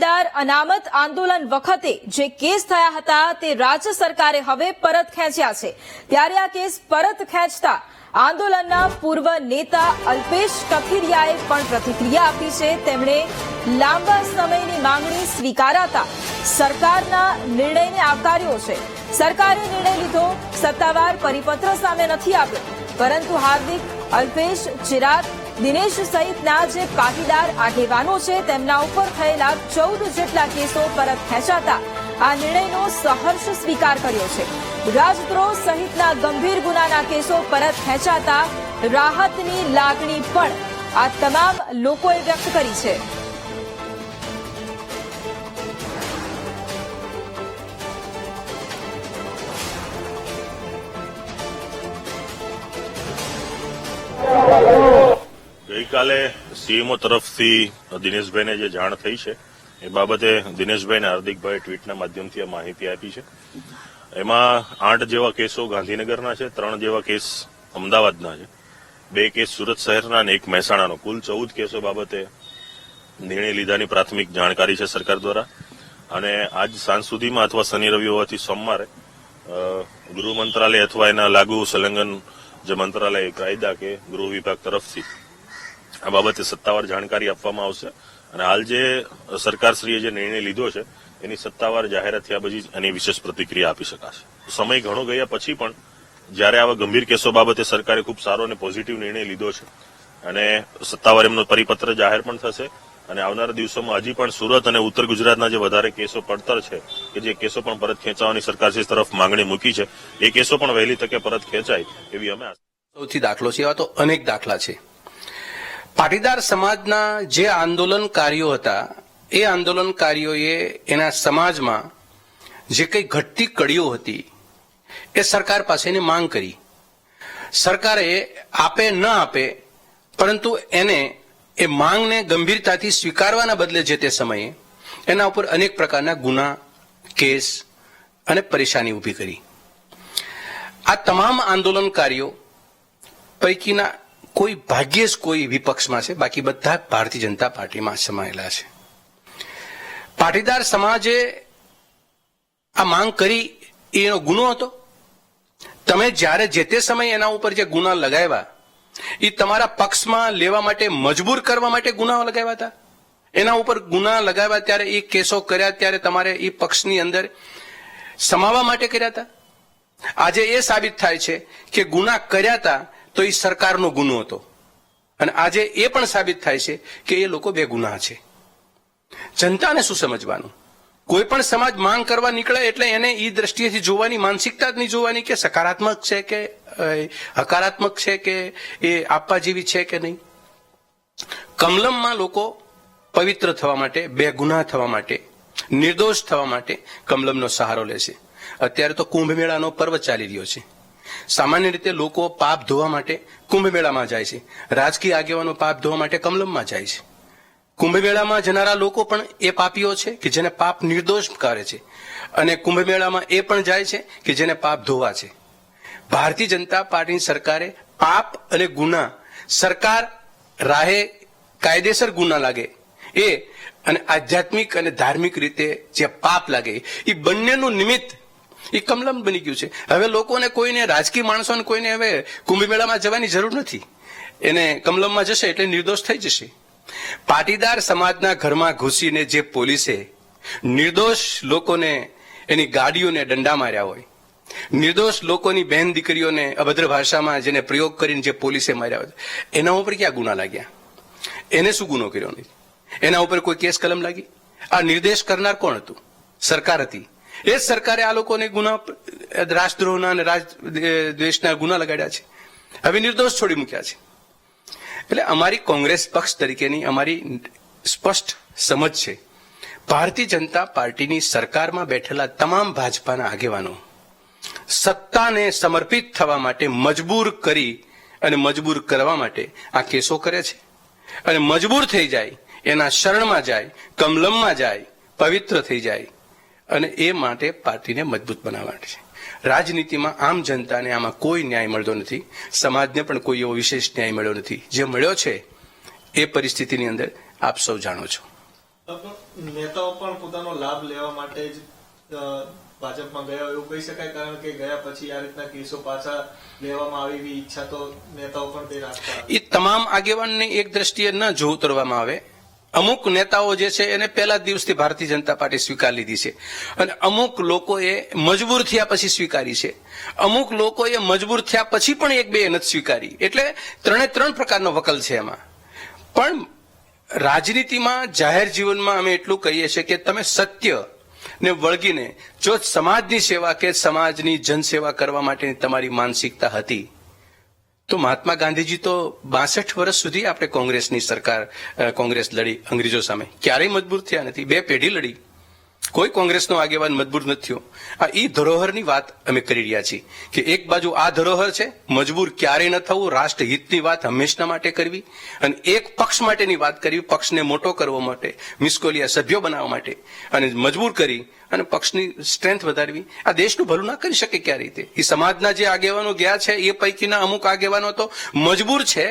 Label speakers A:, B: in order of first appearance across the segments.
A: પાટીદાર અનામત આંદોલન વખતે જે કેસ થયા હતા તે રાજ્ય સરકારે હવે પરત ખેંચ્યા છે. ત્યારે આ કેસ પરત ખેંચતા આંદોલનના પૂર્વ નેતા અલ્પેશ કથિરિયાએ પણ પ્રતિક્રિયા આપી છે. તેમણે લાંબા સમયની માંગણી સ્વીકારાતા સરકારના નિર્ણયને આવકાર્યો છે. સરકારે નિર્ણય લીધો, સત્તાવાર પરિપત્ર સામે નથી આવ્યો. પરંતુ હાર્દિક અલ્પેશ ચિરાગ દિનેશ સહિતના જે પાટીદાર આગેવાનો છે, તેમના ઉપર થયેલા ચૌદ જેટલા કેસો પરત ખેંચાતા આ નિર્ણયનો સહર્ષ સ્વીકાર કર્યો છે. રાજદ્રોહ સહિતના ગંભીર ગુનાના કેસો પરત ખેંચાતા રાહતની લાગણી પણ આ તમામ લોકોએ વ્યક્ત કરી છે.
B: ગઈકાલે સીએમઓ તરફથી દિનેશભાઈને જે જાણ થઈ છે, એ બાબતે દિનેશભાઈને હાર્દિકભાઈ ટ્વીટના માધ્યમથી આ માહિતી આપી છે. એમાં આઠ જેવા કેસો ગાંધીનગરના છે, ત્રણ જેવા કેસ અમદાવાદના છે, બે કેસ સુરત શહેરના અને એક મહેસાણાનો. કુલ ચૌદ કેસો બાબતે નિર્ણય લીધાની પ્રાથમિક જાણકારી છે સરકાર દ્વારા. અને આજ સાંજ સુધીમાં અથવા શનિ રવિ હોવાથી સોમવારે ગૃહ મંત્રાલય અથવા એના લાગુ સંલગ્ન જે મંત્રાલય, કાયદા કે ગૃહ વિભાગ તરફથી આ બાબતે સત્તાવાર જાણકારી આપવામાં આવશે. અને હાલ જે સરકારશ્રીએ જે નિર્ણય લીધો છે, એની સત્તાવાર જાહેરાત થયા પછી એની વિશેષ પ્રતિક્રિયા આપી શકાશે. સમય ઘણો ગયા પછી પણ જ્યારે આવા ગંભીર કેસો બાબતે સરકારે ખૂબ સારો અને પોઝિટિવ નિર્ણય લીધો છે. અને સત્તાવાર એમનો પરિપત્ર જાહેર પણ થશે. અને આવનારા દિવસોમાં હજી પણ સુરત અને ઉત્તર ગુજરાતના જે વધારે કેસો પડતર છે, કે જે કેસો પણ પરત ખેંચાવાની સરકારશ્રી તરફ માંગણી મૂકી છે, એ કેસો પણ વહેલી તકે પરત ખેંચાય એવી અમે
C: સૌથી દાખલો છે, એવા તો અનેક દાખલા છે. પાટીદાર સમાજના જે આંદોલનકારીઓ હતા, એ આંદોલનકારીઓએ એના સમાજમાં જે કંઈ ઘટતી કડીઓ હતી, એ સરકાર પાસેની માંગ કરી. સરકારે આપે ન આપે, પરંતુ એને એ માંગને ગંભીરતાથી સ્વીકારવાના બદલે જે તે સમયે એના ઉપર અનેક પ્રકારના ગુના, કેસ અને પરેશાની ઊભી કરી. આ તમામ આંદોલનકારીઓ પૈકીના કોઈ ભાગ્યે જ કોઈ વિપક્ષમાં છે, બાકી બધા ભારતીય જનતા પાર્ટીમાં સમાયેલા છે. પાટીદાર સમાજે આ માંગ કરી, એનો ગુનો હતો. તમે જ્યારે જે તે સમયે એના ઉપર જે ગુના લગાવ્યા, એ તમારા પક્ષમાં લેવા માટે મજબૂર કરવા માટે ગુનાઓ લગાવ્યા હતા? એના ઉપર ગુના લગાવ્યા ત્યારે એ કેસો કર્યા ત્યારે તમારે એ પક્ષની અંદર સમાવવા માટે કર્યા હતા? આજે એ સાબિત થાય છે કે ગુના કર્યા હતા તો એ સરકારનો ગુનો હતો. અને આજે એ પણ સાબિત થાય છે કે એ લોકો બે ગુના છે. જનતાને શું સમજવાનું? કોઈ પણ સમાજ માંગ કરવા નીકળે એટલે એને એ દ્રષ્ટિએથી જોવાની માનસિકતા જ નહીં જોવાની કે સકારાત્મક છે કે હકારાત્મક છે કે એ આપવા જેવી છે કે નહીં. કમલમમાં લોકો પવિત્ર થવા માટે, બે ગુના થવા માટે, નિર્દોષ થવા માટે કમલમનો સહારો લે છે. અત્યારે તો કુંભ મેળાનો પર્વ ચાલી રહ્યો છે. સામાન્ય રીતે લોકો પાપ ધોવા માટે કુંભ જાય છે. રાજકીય આગેવાનો પાપ ધોવા માટે કમલમમાં જાય છે. કુંભ જનારા લોકો પણ એ પાપીઓ છે કે જેને પાપ નિર્દોષ કરે છે. અને કુંભ એ પણ જાય છે કે જેને પાપ ધોવા છે. ભારતીય જનતા પાર્ટીની સરકારે પાપ અને ગુના, સરકાર રાહે કાયદેસર ગુના લાગે. એ અને આધ્યાત્મિક અને ધાર્મિક રીતે જે પાપ લાગે, એ બંનેનું નિમિત્ત એ કમલમ બની ગયું છે. હવે લોકોને કોઈને, રાજકીય માણસોને કોઈને હવે કુંભ મેળામાં જવાની જરૂર નથી. એને કમલમમાં જશે એટલે નિર્દોષ થઈ જશે. પાટીદાર સમાજના ઘરમાં ઘૂસીને જે પોલીસે નિર્દોષ લોકોને એની ગાડીઓને દંડા માર્યા હોય, નિર્દોષ લોકોની બહેન દીકરીઓને અભદ્ર ભાષામાં જેને પ્રયોગ કરીને જે પોલીસે માર્યા હોય, એના ઉપર ક્યાં ગુના લાગ્યા? એને શું ગુનો કર્યો નહીં? એના ઉપર કોઈ કેસ કલમ લાગી? આ નિર્દેશ કરનાર કોણ હતું? સરકાર હતી. એ જ સરકારે આ લોકોને ગુના રાજદ્રોહના અને રાજ દ્વેષના ગુના લગાડ્યા છે. હવે નિર્દોષ છોડી મૂક્યા છે. એટલે અમારી કોંગ્રેસ પક્ષ તરીકેની અમારી સ્પષ્ટ સમજ છે. ભારતીય જનતા પાર્ટીની સરકારમાં બેઠેલા તમામ ભાજપાના આગેવાનો સત્તાને સમર્પિત થવા માટે મજબૂર કરી અને મજબૂર કરવા માટે આ કેસો કરે છે. અને મજબૂર થઈ જાય, એના શરણમાં જાય, કમલમમાં જાય, પવિત્ર થઈ જાય અને એ માટે પાર્ટીને મજબૂત બનાવવા માટે છે. રાજનીતિમાં આમ જનતાને આમાં કોઈ ન્યાય મળતો નથી. સમાજને પણ કોઈ એવો વિશેષ ન્યાય મળ્યો નથી. જે મળ્યો છે એ પરિસ્થિતિની અંદર આપ સૌ જાણો છો.
D: નેતાઓ પણ પોતાનો લાભ લેવા માટે જ ભાજપમાં ગયા હોય એવું કહી શકાય કારણ કે ગયા પછી આ રીતના કેસો પાછા લેવામાં આવે એવી ઈચ્છા તો નેતાઓ પણ તે રાખતા
C: એ તમામ આગેવાનને એક દ્રષ્ટિએ ન જો ઉતરવામાં આવે અમુક નેતાઓ જે છે એને પહેલા દિવસથી ભારતીય જનતા પાર્ટી સ્વીકાર લીધી છે. અને અમુક લોકોએ મજબૂર થયા પછી સ્વીકારી છે. અમુક લોકોએ મજબૂર થયા પછી પણ એક બે નથી સ્વીકારી. એટલે ત્રણે ત્રણ પ્રકારનો વકલ છે એમાં. પણ રાજનીતિમાં, જાહેર જીવનમાં અમે એટલું કહીએ છીએ કે તમે સત્ય ને વળગીને, જો સમાજની સેવા કે સમાજની જનસેવા કરવા માટેની તમારી માનસિકતા હતી તો મહાત્મા ગાંધીજી તો બાસઠ વર્ષ સુધી આપણે કોંગ્રેસની સરકાર કોંગ્રેસ લડી અંગ્રેજો સામે. ક્યારેય મજબૂર થયા નથી. બે પેઢી લડી. કોઈ કોંગ્રેસનો આગેવાન મજબૂર નથી થયો. આ ઈ ધરોહરની વાત અમે કરી રહ્યા છીએ કે એક બાજુ આ ધરોહર છે, મજબૂર ક્યારેય ન થવું, રાષ્ટ્રહિતની વાત હંમેશના માટે કરવી અને એક પક્ષ માટેની વાત કરવી, પક્ષને મોટો કરવા માટે, મિસકોલિયા સભ્યો બનાવવા માટે અને મજબૂર કરી અને પક્ષની સ્ટ્રેન્થ વધારવી. આ દેશનું ભલું ના કરી શકે ક્યાં રીતે એ સમાજના જે આગેવાનો ગયા છે, એ પૈકીના અમુક આગેવાનો તો મજબૂર છે,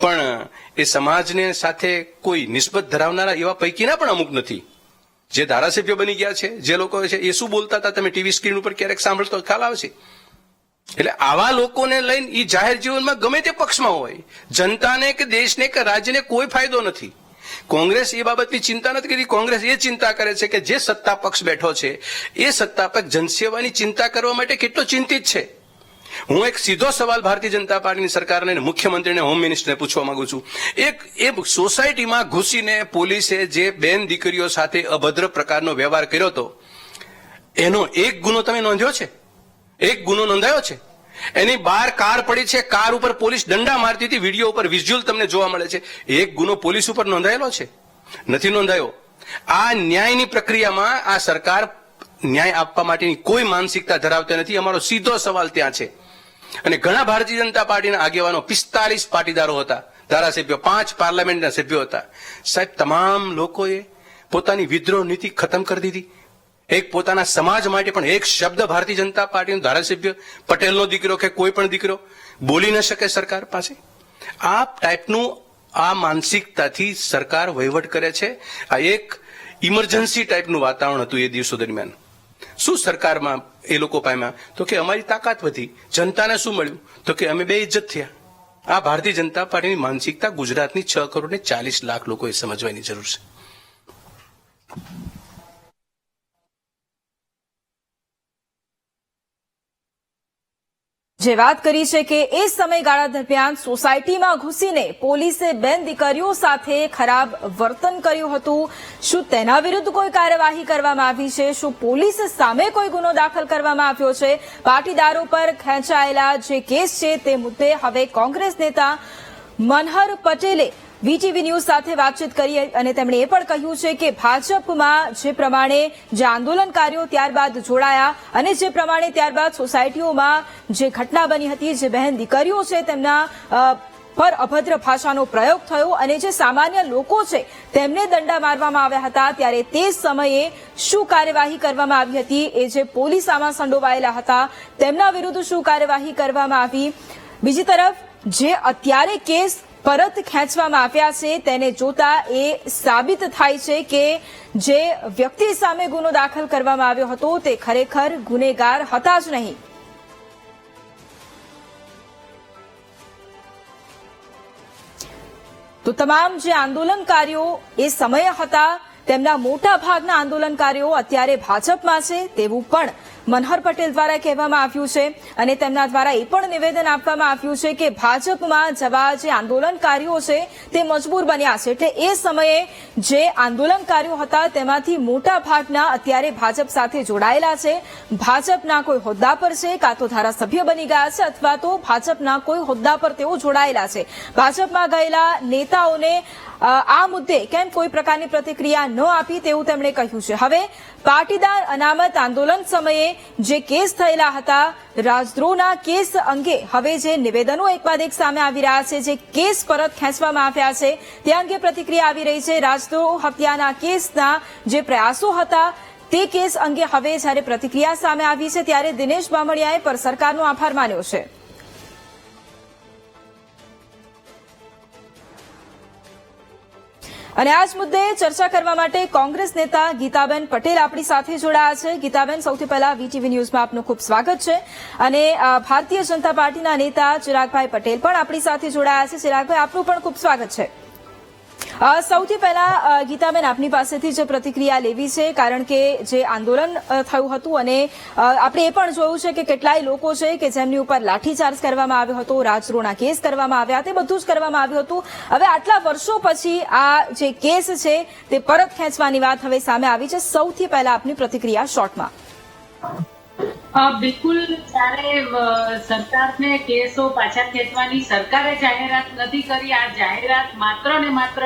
C: પણ એ સમાજને સાથે કોઈ નિસ્બત ધરાવનારા એવા પૈકીના પણ અમુક નથી. જે ધારાસભ્ય બની ગયા છે, જે લોકો છે, એ શું બોલતા હતા? તમે ટીવી સ્ક્રીન ઉપર ક્યારેક સાંભળતો ખ્યાલ આવશે. એટલે આવા લોકોને લઈને એ જાહેર જીવનમાં ગમે તે પક્ષમાં હોય, જનતાને કે દેશને કે રાજ્યને કોઈ ફાયદો નથી. કોંગ્રેસ એ બાબતની ચિંતા નથી કરી. કોંગ્રેસ એ ચિંતા કરે છે કે જે સત્તા પક્ષ બેઠો છે, એ સત્તા પક્ષ જનસેવાની ચિંતા કરવા માટે કેટલો ચિંતિત છે. હું એક સીધો સવાલ ભારતીય જનતા પાર્ટીની સરકારને મુખ્યમંત્રીને, હોમ મિનિસ્ટરને પૂછવા માંગુ છું. એક એ સોસાયટીમાં ઘૂસીને પોલીસે જે બેન દીકરીઓ સાથે અભદ્ર પ્રકારનો વ્યવહાર કર્યો હતો, એનો એક ગુનો તમે નોંધ્યો છે? એક ગુનો નોંધાયો છે? એની બહાર કાર પડી છે, કાર ઉપર પોલીસ દંડા મારતી હતી, વીડિયો ઉપર વિઝ્યુઅલ તમને જોવા મળે છે. એક ગુનો પોલીસ ઉપર નોંધાયેલો છે? નથી નોંધાયો. આ ન્યાયની પ્રક્રિયામાં આ સરકાર ન્યાય આપવા માટેની કોઈ માનસિકતા ધરાવતી નથી. અમારો સીધો સવાલ ત્યાં છે. અને ઘણા ભારતીય જનતા પાર્ટીના આગેવાનો પિસ્તાલીસ પાટીદારો હતા. ધારાસભ્યો પાંચ, પાર્લામેન્ટના સભ્યો હતા. સાહેબ, તમામ લોકોએ પોતાની વિદ્રોહ નીતિ ખતમ કરી દીધી. એક પોતાના સમાજ માટે પણ એક શબ્દ ભારતીય જનતા પાર્ટીનો ધારાસભ્ય પટેલનો દીકરો કે કોઈ પણ દીકરો બોલી ન શકે સરકાર પાસે? આ ટાઈપનું આ માનસિકતાથી સરકાર વહીવટ કરે છે. આ એક ઇમરજન્સી ટાઈપનું વાતાવરણ હતું એ દિવસો દરમિયાન. શું સરકારમાં એ લોકો પામ્યા? તો કે અમારી તાકાત વધી. જનતાને શું મળ્યું? તો કે અમે બે ઇજ્જત થયા. આ ભારતીય જનતા પાર્ટીની માનસિકતા ગુજરાતની છ કરોડ ને ચાલીસ લાખ લોકોએ સમજવાની જરૂર છે.
A: જે વાત કરી છે કે એ સમયગાળા દરમિયાન સોસાયટીમાં ઘૂસીને પોલીસે બેન દીકરીઓ સાથે ખરાબ વર્તન કર્યું હતું. શું તેના વિરુદ્ધ કોઈ કાર્યવાહી કરવામાં આવી છે? શું પોલીસ સામે કોઈ ગુનો દાખલ કરવામાં આવ્યો છે? પાટીદારો પર ખેંચાયેલા જે કેસ છે તે મુદ્દે હવે કોંગ્રેસ નેતા મનહર પટેલે વીટીવી ન્યૂઝ સાથે વાતચીત કરી અને તેમણે એ પણ કહ્યું છે કે ભાજપમાં જે પ્રમાણે જે આંદોલનકારીઓ ત્યારબાદ જોડાયા અને જે પ્રમાણે ત્યારબાદ સોસાયટીઓમાં જે ઘટના બની હતી, જે બહેન દીકરીઓ છે તેમના પર અભદ્ર ભાષાનો પ્રયોગ થયો અને જે સામાન્ય લોકો છે તેમને દંડા મારવામાં આવ્યા હતા, ત્યારે તે સમયે શું કાર્યવાહી કરવામાં આવી હતી, એ જે પોલીસ આમાં સંડોવાયેલા હતા, તેમના વિરુદ્ધ શું કાર્યવાહી કરવામાં આવી? બીજી તરફ, જે અત્યારે કેસ પરત ખેંચવામાં આવ્યા છે. તેને જોતા એ સાબિત થાય છે કે જે વ્યક્તિ સામે ગુનો દાખલ કરવામાં આવ્યો હતો, તે ખરેખર ગુનેગાર હતા જ નહીં. તો તમામ જે આંદોલનકારીઓ એ સમયે હતા, તેમના મોટા ભાગના આંદોલનકારીઓ અત્યારે ભાજપમાં છે, તેવું પણ મનહર પટેલ દ્વારા કહેવામાં આવ્યું છે અને તેમના દ્વારા એ પણ નિવેદન આપવામાં આવ્યું છે કે ભાજપમાં જવા જે આંદોલનકારીઓ છે તે મજબૂર બન્યા છે. એટલે એ સમયે જે આંદોલનકારીઓ હતા તેમાંથી મોટા ભાગના અત્યારે ભાજપ સાથે જોડાયેલા છે. ભાજપના કોઈ હોદ્દા પર છે, કાં તો ધારાસભ્ય બની ગયા છે અથવા તો ભાજપના કોઈ હોદ્દા પર તેઓ જોડાયેલા છે. ભાજપમાં ગયેલા નેતાઓને આ મુદ્દે કેમ કોઈ પ્રકારની પ્રતિક્રિયા ન આપી તેવું તેમણે કહ્યું છે. હવે પાટીદાર અનામત આંદોલન સમયે જે કેસ થયેલા હતા, રાજદ્રોહના કેસ અંગે હવે જે નિવેદનો એક બાદ એક સામે આવી રહ્યા છે, જે કેસ પરત ખેંચવામાં આવ્યા છે, તે અંગે પ્રતિક્રિયા આવી રહી છે. રાજદ્રોહ હત્યાના કેસના જે પ્રયાસો હતા, તે કેસ અંગે હવે જ્યારે પ્રતિક્રિયા સામે આવી છે, ત્યારે દિનેશ બામણિયાએ પર સરકારનો આભાર માન્યો છે. અને આ જ મુદ્દે ચર્ચા કરવા માટે કોંગ્રેસ નેતા ગીતાબેન પટેલ આપણી સાથે જોડાયા છે. ગીતાબેન, સૌથી પહેલા વીટીવી ન્યૂઝમાં આપનું ખૂબ સ્વાગત છે. અને ભારતીય જનતા પાર્ટીના નેતા ચિરાગભાઈ પટેલ પણ આપણી સાથે જોડાયા છે. ચિરાગભાઈ, આપનું પણ ખૂબ સ્વાગત છે. સૌથી પહેલા ગીતાબેન આપની પાસેથી જે પ્રતિક્રિયા લેવી છે, કારણ કે જે આંદોલન થયું હતું અને આપણે એ પણ જોયું છે કે કેટલાય લોકો છે કે જેમની ઉપર લાઠીચાર્જ કરવામાં આવ્યો હતો, રાજદ્રોહના કેસ કરવામાં આવ્યા, તે બધું જ કરવામાં આવ્યું હતું. હવે આટલા વર્ષો પછી આ જે કેસ છે, તે પરત ખેંચવાની વાત હવે સામે આવી છે. સૌથી પહેલા આપની પ્રતિક્રિયા શોર્ટમાં.
E: બિલકુલ ત્યારે સરકારને કેસો પાછા ખેંચવાની સરકારે જાહેરાત નથી કરી, આ જાહેરાત માત્ર ને માત્ર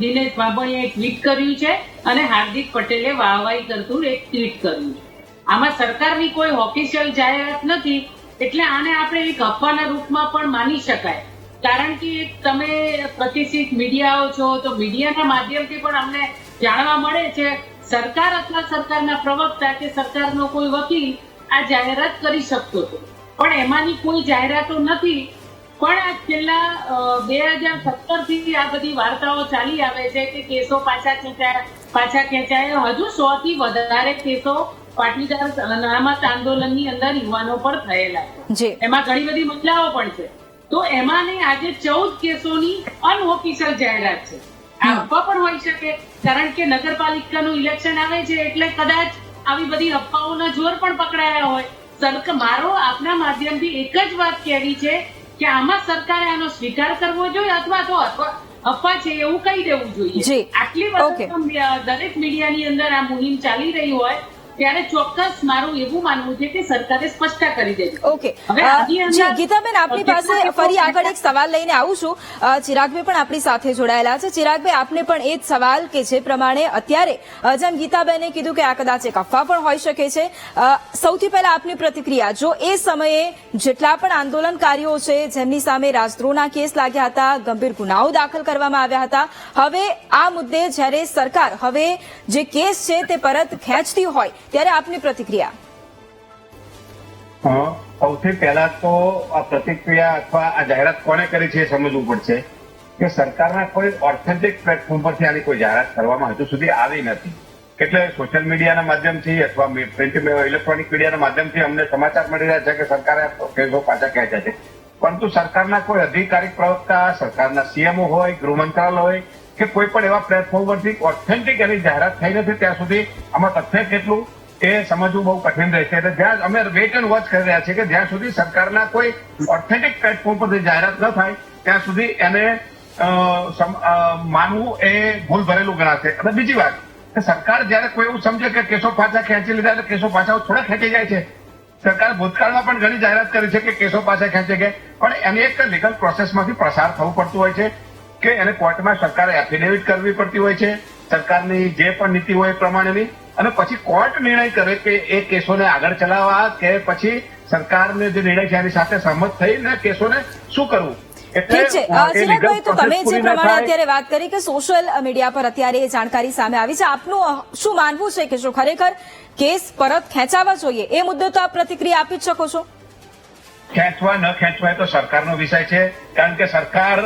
E: દિનેશ બાબોએ ટ્વીટ કર્યું છે અને હાર્દિક પટેલે વાહવાહી કરતું એક ટ્વીટ કર્યું છે. આમાં સરકારની કોઈ ઓફિશિયલ જાહેરાત નથી, એટલે આને આપણે એક અફવાના રૂપમાં પણ માની શકાય. કારણ કે તમે પ્રતિષ્ઠિત મીડિયાઓ છો, તો મીડિયાના માધ્યમથી પણ અમને જાણવા મળે છે, સરકાર અથવા સરકારના પ્રવક્તા કે સરકારનો કોઈ વકીલ આ જાહેરાત કરી શકતો હતો. પણ એમાંની કોઈ જાહેરાતો નથી. પણ આ છેલ્લા બે હજાર સત્તરથી આ બધી વાર્તાઓ ચાલી આવે છે કે કેસો પાછા ખેંચાયા પાછા ખેંચાયા. હજુ સો થી વધારે કેસો પાટીદાર અનામત આંદોલનની અંદર યુવાનો પર થયેલા છે. એમાં ઘણી બધી મહિલાઓ પણ છે. તો એમાંની આજે ચૌદ કેસોની અનઓફિશિયલ જાહેરાત છે. આ પણ હોઈ શકે કારણ કે નગરપાલિકાનું ઇલેક્શન આવે છે એટલે કદાચ આવી બધી અફવાઓના જોર પણ પકડાયા હોય. સરકાર મારો આપના માધ્યમથી એક જ વાત કહેવી છે કે આમાં સરકારે આનો સ્વીકાર કરવો જોઈએ અથવા તો અફવા અફવા છે એવું કહી દેવું જોઈએ. આટલી વખત દરેક મીડિયાની અંદર આ મુહિમ ચાલી રહી હોય ત્યારે ચોક્કસ મારું એવું માનવું છે કે સરકારે સ્પષ્ટતા કરી દેવી.
A: ઓકે ગીતાબેન આપની પાસે ફરી આગળ એક સવાલ લઈને આવું છું. ચિરાગભાઈ પણ આપણી સાથે જોડાયેલા છે. ચિરાગભાઈ આપને પણ એ જ સવાલ કે જે પ્રમાણે અત્યારે જેમ ગીતાબેને કીધું કે આ કદાચ એક અફવા પણ હોઈ શકે છે સૌથી પહેલા આપની પ્રતિક્રિયા. જો એ સમયે જેટલા પણ આંદોલનકારીઓ છે જેમની સામે રાજદ્રોહના કેસ લાગ્યા હતા ગંભીર ગુનાઓ દાખલ કરવામાં આવ્યા હતા હવે આ મુદ્દે જ્યારે સરકાર હવે જે કેસ છે તે પરત ખેંચતી હોય ત્યારે આપની પ્રતિક્રિયા?
F: સૌથી પહેલા તો આ પ્રતિક્રિયા અથવા આ જાહેરાત કોને કરી છે એ સમજવું પડશે કે સરકારના કોઈ ઓથેન્ટિક પ્લેટફોર્મ પરથી આની કોઈ જાહેરાત કરવામાં હજુ સુધી આવી નથી. એટલે સોશિયલ મીડિયાના માધ્યમથી અથવા પ્રિન્ટ ઇલેક્ટ્રોનિક મીડિયાના માધ્યમથી અમને સમાચાર મળી રહ્યા છે કે સરકારે કેસો પાછા ખેંચ્યા છે. પરંતુ સરકારના કોઈ અધિકારિક પ્રવક્તા, સરકારના સીએમઓ હોય, ગૃહ મંત્રાલય હોય કે કોઈ પણ એવા પ્લેટફોર્મ પરથી ઓથેન્ટિક એની જાહેરાત થઈ નથી, ત્યાં સુધી આમાં તથ્ય કેટલું એ સમજવું બહુ કઠિન રહેશે. એટલે જ્યાં અમે વેટ એન્ડ વોચ કરી રહ્યા છીએ કે જ્યાં સુધી સરકારના કોઈ ઓથેન્ટિક પ્લેટફોર્મ પરથી જાહેરાત ન થાય, ત્યાં સુધી એને માનવું એ ભૂલ ભરેલું ગણાશે. અને બીજી વાત, કે સરકાર જયારે કોઈ એવું સમજે કે કેસો પાછા ખેંચી લીધા એટલે કેસો પાછા થોડા ખેંચી જાય છે. સરકાર ભૂતકાળમાં પણ ઘણી જાહેરાત કરી છે કે કેસો પાછા ખેંચે કે, પણ એની એક લીગલ પ્રોસેસમાંથી પસાર થવું પડતું હોય છે. કે એને કોર્ટમાં સરકારે એફિડેવિટ કરવી પડતી હોય છે સરકારની જે પણ નીતિ હોય એ પ્રમાણેની. અને પછી કોર્ટ નિર્ણય કરે કે એ કેસોને આગળ ચલાવવા કે પછી સરકારને જે નિર્ણય છે એની સાથે સહમત થઈને કેસોને શું કરવું? એટલે
A: ઠીક છે. ચિરાગભાઈ તો તમે જે પ્રમાણે અત્યારે વાત કરી કે સોશિયલ મીડિયા પર અત્યારે એ જાણકારી સામે આવી છે આપનું શું માનવું છે કે શું ખરેખર કેસ પરત ખેંચાવા જોઈએ એ મુદ્દે તો આપ પ્રતિક્રિયા આપી જ શકો છો?
F: ખેંચવા ન ખેંચવા તો સરકારનો વિષય છે. કારણ કે સરકાર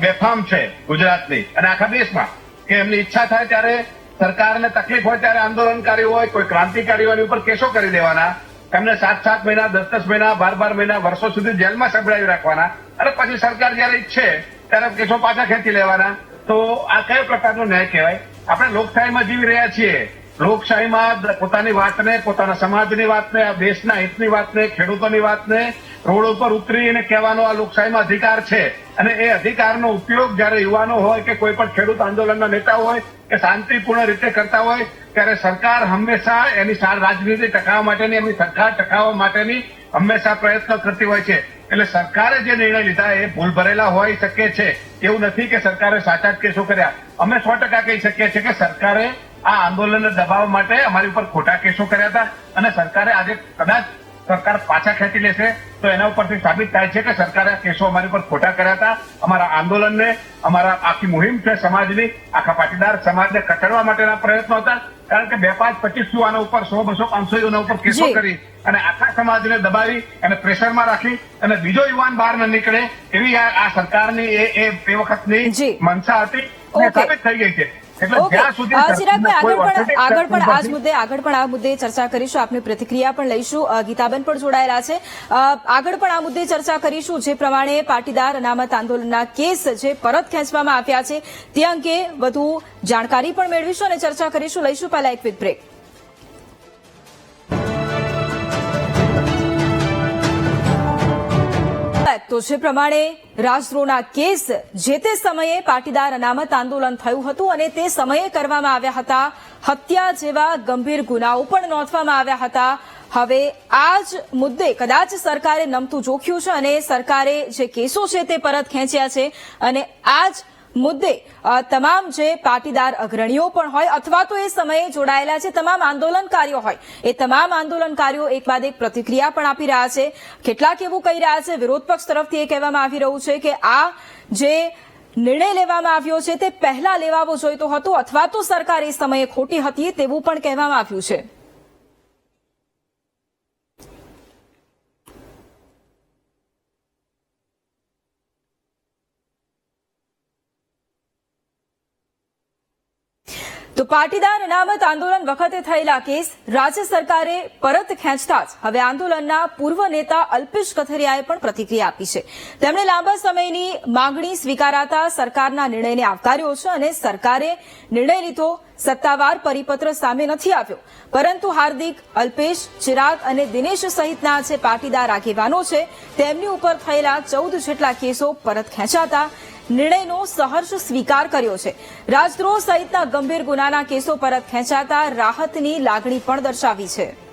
F: બેફામ છે ગુજરાતની અને આખા દેશમાં. કે એમની ઈચ્છા થાય ત્યારે સરકારને તકલીફ હોય ત્યારે આંદોલનકારી હોય, કોઈ ક્રાંતિકારી એની ઉપર કેસો કરી દેવાના. એમને સાત સાત મહિના દસ દસ મહિના બાર બાર મહિના, વર્ષો સુધી જેલમાં સંભળાવી રાખવાના. અને પછી સરકાર જયારે ઈચ્છે ત્યારે કેસો પાછા ખેંચી લેવાના. તો આ કયો પ્રકારનો ન્યાય કહેવાય? આપણે લોકશાહીમાં જીવી રહ્યા છીએ. લોકશાહીમાં પોતાની વાતને, પોતાના સમાજની વાતને, આ દેશના હિતની વાતને, ખેડૂતોની વાતને રોડ ઉપર ઉતરીને કહેવાનો આ લોકશાહીમાં અધિકાર છે. અને એ અધિકારનો ઉપયોગ જ્યારે યુવાનો હોય કે કોઈ પણ ખેડૂત આંદોલનના નેતા હોય કે શાંતિપૂર્ણ રીતે કરતા હોય, ત્યારે સરકાર હંમેશા એની રાજનીતિ ટકાવવા માટેની, એમની સરકાર ટકાવવા માટેની હંમેશા પ્રયત્ન કરતી હોય છે. એટલે સરકારે જે નિર્ણય લીધા એ ભૂલ ભરેલા હોઈ શકે છે. એવું નથી કે સરકારે સાચા જ કેસો કર્યા. અમે સો ટકા કહી શકીએ છીએ કે સરકારે આ આંદોલનને દબાવવા માટે અમારી ઉપર ખોટા કેસો કર્યા હતા અને સરકારે આજે કદાચ સરકાર પાછા ખેંચી લેશે તો એના ઉપરથી સાબિત થાય છે કે સરકારે આ કેસો અમારી ઉપર ખોટા કર્યા હતા. અમારા આંદોલનને અમારા આખી મુહિમ છે સમાજની આખા પાટીદાર સમાજને કચડવા માટેના પ્રયત્નો હતા. કારણ કે બે પાંચ પચીસ યુવાનો ઉપર સો બસો પાંચસો યુવાનો ઉપર કેસો કરી અને આખા સમાજને દબાવી અને પ્રેશરમાં રાખી અને બીજો યુવાન બહાર ન નીકળે એવી આ સરકારની એ એ વખતની મનસા હતી. સાબિત થઈ ગઈ છે.
A: ચિરાગભાઈ આગળ પણ આગળ પણ આ જ મુદ્દે આગળ પણ આ મુદ્દે ચર્ચા કરીશું. આપની પ્રતિક્રિયા પણ લઈશું. ગીતાબેન પણ જોડાયેલા છે. આગળ પણ આ મુદ્દે ચર્ચા કરીશું. જે પ્રમાણે પાટીદાર અનામત આંદોલનના કેસ જે પરત ખેંચવામાં આવ્યા છે તે અંગે વધુ જાણકારી પણ મેળવીશું અને ચર્ચા કરીશું. લઈશું પહેલા એક વિથ બ્રેક. તો જે પ્રમાણે રાજદ્રોહના કેસ જે તે સમયે પાટીદાર અનામત આંદોલન થયું હતું અને તે સમયે કરવામાં આવ્યા હતા, હત્યા જેવા ગંભીર ગુનાઓ પણ નોંધવામાં આવ્યા હતા. હવે આ જ મુદ્દે કદાચ સરકારે નમતું જોખ્યું છે અને સરકારે જે કેસો છે તે પરત ખેંચ્યા છે અને આ જ મુદ્દે તમામ જે પાટીદાર અગ્રણીઓ પણ હોય અથવા તો એ સમયે જોડાયેલા છે તમામ આંદોલનકારીઓ હોય, એ તમામ આંદોલનકારીઓ એક બાદ એક પ્રતિક્રિયા પણ આપી રહ્યા છે. કેટલાક એવું કહી રહ્યા છે, વિરોધ પક્ષ તરફથી એ કહેવામાં આવી રહ્યું છે કે આ જે નિર્ણય લેવામાં આવ્યો છે તે પહેલા લેવાવો જોઈતો હતો અથવા તો સરકાર એ સમયે ખોટી હતી તેવું પણ કહેવામાં આવ્યું છે. તો પાટીદાર અનામત આંદોલન વખતે થયેલા કેસ રાજ્ય સરકારે પરત ખેંચતા જ હવે આંદોલનના પૂર્વ નેતા અલ્પેશ કથરિયાએ પણ પ્રતિક્રિયા આપી છે. તેમણે લાંબા સમયની માંગણી સ્વીકારાતા સરકારના નિર્ણયને આવકાર્યો છે અને સરકારે નિર્ણય લીધો, સત્તાવાર પરિપત્ર સામે નથી આવ્યો. પરંતુ હાર્દિક, અલ્પેશ, ચિરાગ અને દિનેશ સહિતના જે પાટીદાર આગેવાનો છે, તેમની ઉપર થયેલા ચૌદ જેટલા કેસો પરત ખેંચાતા નિર્ણયનો સહર્ષ સ્વીકાર કર્યો છે. રાજદ્રોહ સહિતના ગંભીર ગુનાના કેસો પરત ખેંચાતા રાહતની લાગણી પણ દર્શાવી છે.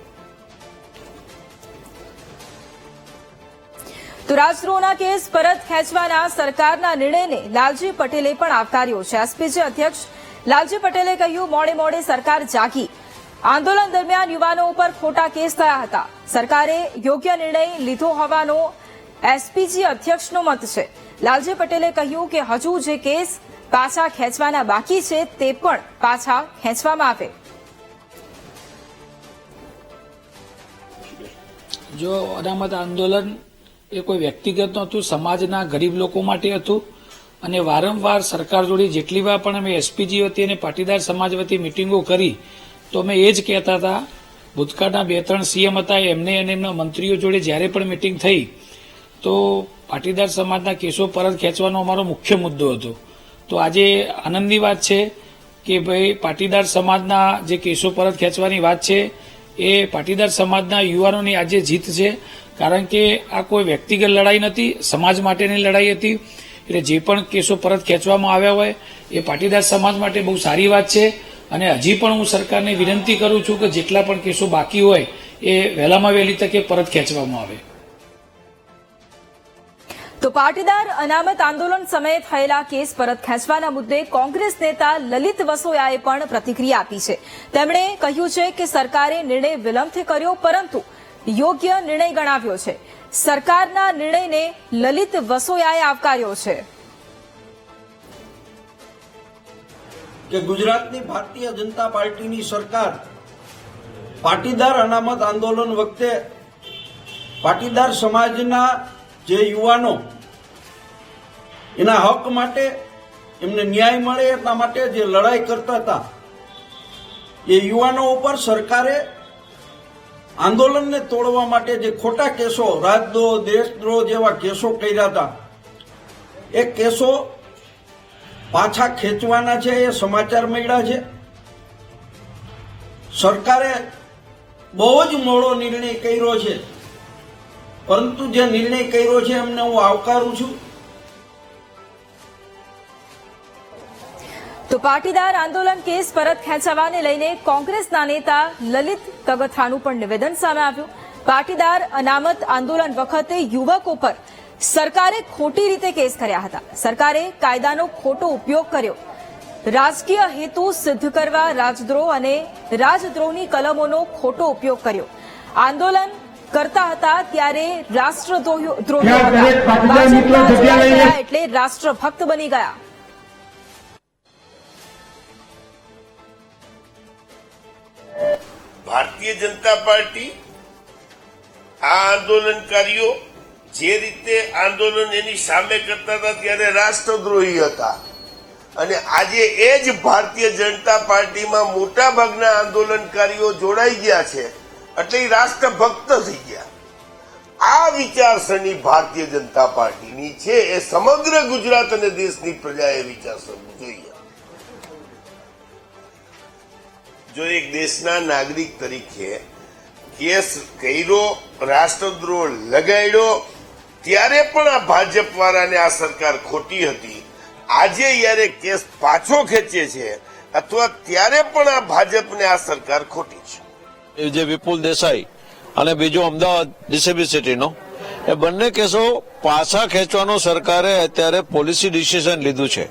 A: તો રાજદ્રોહના કેસ પરત ખેંચવાના સરકારના નિર્ણયને લાલજી પટેલે પણ આવકાર્યો છે. એસપીજી અધ્યક્ષ લાલજી પટેલે કહ્યું, મોડે મોડે સરકાર જાગી. આંદોલન દરમિયાન યુવાનો ઉપર ખોટા કેસ થયા હતા. સરકારે યોગ્ય નિર્ણય લીધો હોવાનો એસપીજી અધ્યક્ષનો મત છે. લાલજી પટેલે કહ્યું કે હજુ જે કેસ પાછા ખેંચવાના બાકી છે, તે પણ પાછા ખેંચવામાં આવે.
G: જો અનામત આંદોલન એ કોઈ વ્યક્તિગત નહોતું, સમાજના ગરીબ લોકો માટે હતું અને વારંવાર સરકાર જોડે જેટલી વાર પણ અમે એસપીજી વતી અને પાટીદાર સમાજ વતી મિટિંગો કરી, તો અમે એ જ કહેતા હતા, ભૂતકાળના બે ત્રણ સીએમ હતા, એમને અને એમના મંત્રીઓ જોડે જ્યારે પણ મિટિંગ થઈ, તો પાટીદાર સમાજના કેસો પરત ખેંચવાનો અમારો મુખ્ય મુદ્દો હતો. તો આજે આનંદની વાત છે કે ભાઈ પાટીદાર સમાજના જે કેસો પરત ખેંચવાની વાત છે, એ પાટીદાર સમાજના યુવાનોની આજે જીત છે. કારણ કે આ કોઈ વ્યક્તિગત લડાઈ નથી, સમાજ માટેની લડાઈ હતી. એટલે જે પણ કેસો પરત ખેંચવામાં આવ્યા હોય, એ પાટીદાર સમાજ માટે બહુ સારી વાત છે. અને હજી પણ હું સરકારને વિનંતી કરું છું કે જેટલા પણ કેસો બાકી હોય, એ વહેલામાં વહેલી તકે પરત ખેંચવામાં આવે.
A: તો પાટીદાર અનામત આંદોલન સમયે થયેલા કેસ પરત ખેંચવાના મુદ્દે કોંગ્રેસ નેતા લલિત વસોયાએ પણ પ્રતિક્રિયા આપી છે. તેમણે કહ્યું છે કે સરકારે નિર્ણય વિલંબથી કર્યો, પરંતુ યોગ્ય નિર્ણય ગણાવ્યો છે. સરકારના નિર્ણયને લલિત વસોયાએ આવકાર્યો છે.
H: કે ગુજરાતની ભારતીય જનતા પાર્ટીની સરકાર પાટીદાર અનામત આંદોલન વખતે પાટીદાર સમાજના જે યુવાનો એના હક માટે એમને ન્યાય મળે એટલા માટે જે લડાઈ કરતા હતા, એ યુવાનો ઉપર સરકારે આંદોલનને તોડવા માટે જે ખોટા કેસો રાજદ્રોહ દેશદ્રોહ જેવા કેસો કર્યા હતા, એ કેસો પાછા ખેંચવાના છે, એ સમાચાર મળ્યા છે. સરકારે બહુ જ મોડો નિર્ણય કર્યો છે, પરંતુ જે નિર્ણય કર્યો છે એમને હું આવકારું છું.
A: તો પાટીદાર આંદોલન કેસ પરત ખેંચાવાને લઈને કોંગ્રેસના નેતા લલિત કગથરાનું પણ નિવેદન સામે આવ્યું. પાટીદાર અનામત આંદોલન વખતે યુવકો પર સરકારે ખોટી રીતે કેસ કર્યા હતા. સરકારે કાયદાનો ખોટો ઉપયોગ કર્યો. રાજકીય હેતુ સિદ્ધ કરવા રાજદ્રોહ અને રાજદ્રોહની કલમોનો ખોટો ઉપયોગ કર્યો. આંદોલન કરતા હતા ત્યારે રાષ્ટ્રદ્રોહીઓ એટલે રાષ્ટ્રભક્ત બની ગયા.
I: ભારતીય જનતા પાર્ટી આ આંદોલનકારીઓ જે રીતે આંદોલન એની સામે કરતા હતા ત્યારે રાષ્ટ્રદ્રોહી હતા. અને આજે એ જ ભારતીય જનતા પાર્ટીમાં મોટા ભાગના આંદોલનકારીઓ જોડાઈ ગયા છે. એટલે રાષ્ટ્રભક્ત થઈ ગયા. આ વિચારસરણી ભારતીય જનતા પાર્ટીની છે. એ સમગ્ર ગુજરાત અને દેશની પ્રજાએ વિચારસરણી જોઈએ જો એક દેશના નાગરિક તરીકે કેસ કર્યો, રાષ્ટ્રદ્રોહ લગાડ્યો, ત્યારે પણ આ ભાજપ વાળાને આ સરકાર ખોટી હતી. આજે યારે કેસ પાછો ખેંચે છે, અથવા ત્યારે પણ આ ભાજપને આ સરકાર ખોટી છે.
J: એ જે વિપુલ દેસાઈ અને બીજો અમદાવાદ ડિસેબિલિટીનો એ બંને કેસો પાછા ખેંચવાનો સરકારે અત્યારે પોલિસી ડિસિઝન લીધું છે.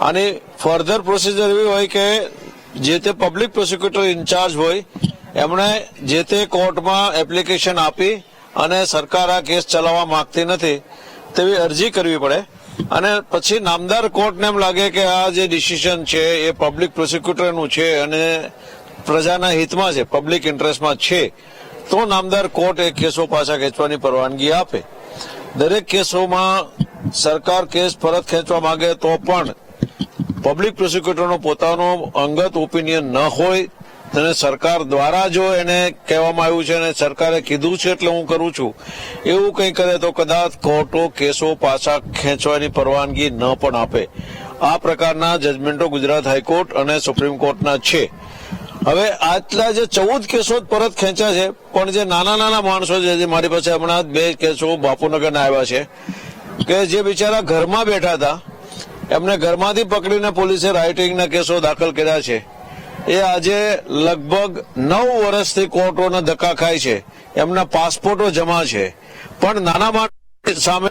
J: અને ફર્ધર પ્રોસિજર એવી હોય કે જે તે પબ્લિક પ્રોસિક્યુટર ઇન્ચાર્જ હોય, એમણે જે તે કોર્ટમાં એપ્લિકેશન આપી અને સરકાર આ કેસ ચલાવવા માંગતી નથી, તેવી અરજી કરવી પડે. અને પછી નામદાર કોર્ટને એમ લાગે કે આ જે ડિસિઝન છે, એ પબ્લિક પ્રોસિક્યુટરનું છે અને પ્રજાના હિતમાં છે પબ્લિક ઇન્ટરેસ્ટમાં છે, તો નામદાર કોર્ટ એ કેસો પાછા ખેંચવાની પરવાનગી આપે. દરેક કેસોમાં સરકાર કેસ પરત ખેંચવા માંગે તો પણ પબ્લિક પ્રોસિક્યુટરનો પોતાનો અંગત ઓપિનિયન ન હોય અને સરકાર દ્વારા જો એને કહેવામાં આવ્યું છે અને સરકારે કીધું છે એટલે હું કરું છું. એવું કંઈ કરે તો કદાચ કોર્ટો કેસો પાછા ખેંચવાની પરવાનગી ન પણ આપે. આ પ્રકારના જજમેન્ટો ગુજરાત હાઈકોર્ટ અને સુપ્રીમ કોર્ટના છે. હવે આટલા જે ચૌદ કેસો પરત ખેંચ્યા છે, પણ જે નાના નાના માણસો છે, જે મારી પાસે હમણાં બે કેસો બાપુનગરના આવ્યા છે, કે જે બિચારા ઘરમાં બેઠા હતા એમને ઘરમાંથી પકડીને પોલીસે રાઇટિંગના કેસો દાખલ કર્યા છે. એ આજે લગભગ નવ વર્ષથી કોર્ટોના ધક્કા ખાય છે. એમના પાસપોર્ટો જમા છે. પણ નાના માટે સામે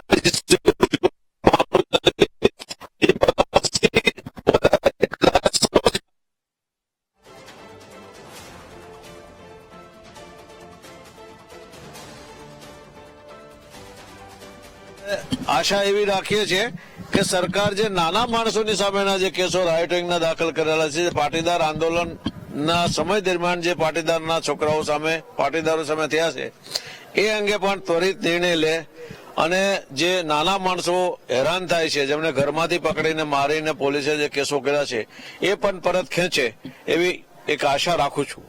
J: આશા એવી રાખીએ છીએ કે સરકાર જે નાના માણસોની સામેના જે કેસો રાઇટિંગના દાખલ કરેલા છે પાટીદાર આંદોલનના સમય દરમિયાન જે પાટીદારના છોકરાઓ સામે, પાટીદારો સામે થયા છે, એ અંગે પણ ત્વરિત નિર્ણય લે અને જે નાના માણસો હેરાન થાય છે, જેમને ઘરમાંથી પકડીને મારીને પોલીસે જે કેસો કર્યા છે, એ પણ પરત ખેંચે એવી એક આશા રાખું છું.